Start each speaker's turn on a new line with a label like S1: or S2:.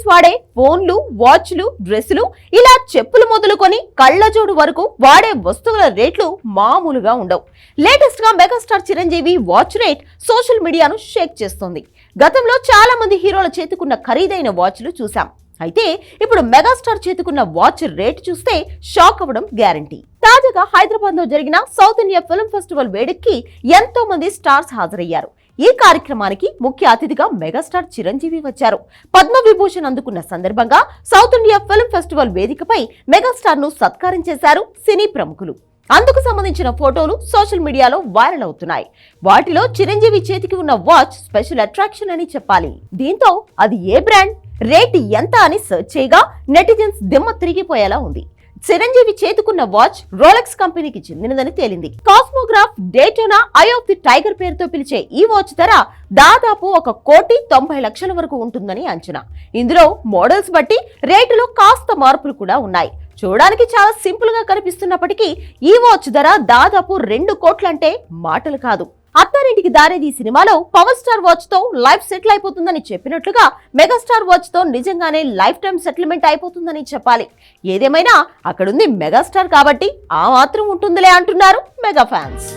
S1: చిరంజీవి వాడే ఫోన్లు వాచ్లు డ్రెస్సులు ఇలా చెప్పులు మొదలుకొని కళ్ళజోడు వరకు వాడే వస్తువుల రేట్లు మామూలుగా ఉండవు. లేటెస్ట్గా megastar Chiranjeevi watch rate social మీడియాను షేక్ చేస్తోంది. గతంలో చాలా మంది హీరోల చేతుకున్న ఖరీదైన వాచ్లు చూసాం అయితే ఇప్పుడు మెగాస్టార్ చేతుకున్న వాచ్ రేట్ చూస్తే షాక్ అవ్వడం గ్యారంటీ. తాజాగా హైదరాబాద్లో జరిగిన సౌత్ ఇండియా ఫిల్మ్ ఫెస్టివల్ వేడుకకి ఎంతో మంది స్టార్స్ హాజరయ్యారు. ఈ కార్యక్రమానికి ముఖ్య అతిథిగా మెగాస్టార్ చిరంజీవి వచ్చారు. పద్మ విభూషణ్ అందుకున్న సందర్భంగా సౌత్ ఇండియా ఫిల్మ్ ఫెస్టివల్ వేదికపై మెగాస్టార్ను సత్కారం చేశారు సినీ ప్రముఖులు. అందుకు సంబంధించిన ఫోటోలు సోషల్ మీడియాలో వైరల్ అవుతున్నాయి. వాటిలో చిరంజీవి చేతికి ఉన్న వాచ్ స్పెషల్ అట్రాక్షన్ అని చెప్పాలి. దీంతో అది ఏ బ్రాండ్ రేట్ ఎంత అని సెర్చ్ చేయగా నెటిజన్స్ దిమ్మ తిరిగిపోయేలా ఉంది. చిరంజీవి చేతుకున్న వాచ్ రోలెక్స్ కంపెనీకి చెందినదని తేలింది. Cosmograph Daytona eye of the tiger పేరుతో పిలిచే ఈ వాచ్ ధర దాదాపు ఒక కోటి తొంభై లక్షల వరకు ఉంటుందని అంచనా. ఇందులో మోడల్స్ బట్టి రేటులో కాస్త మార్పులు కూడా ఉన్నాయి. చూడడానికి చాలా సింపుల్గా కనిపిస్తున్నప్పటికీ ఈ వాచ్ ధర దాదాపు రెండు కోట్లంటే మాటలు కాదు. అత్తారింటికి దారేది ఈ సినిమాలో పవర్ స్టార్ వాచ్తో లైఫ్ సెటిల్ అయిపోతుందని చెప్పినట్లుగా మెగాస్టార్ వాచ్తో నిజంగానే లైఫ్ టైం సెటిల్మెంట్ అయిపోతుందని చెప్పాలి. ఏదేమైనా అక్కడుంది మెగాస్టార్ కాబట్టి ఆ మాత్రం ఉంటుందిలే అంటున్నారు మెగా ఫ్యాన్స్.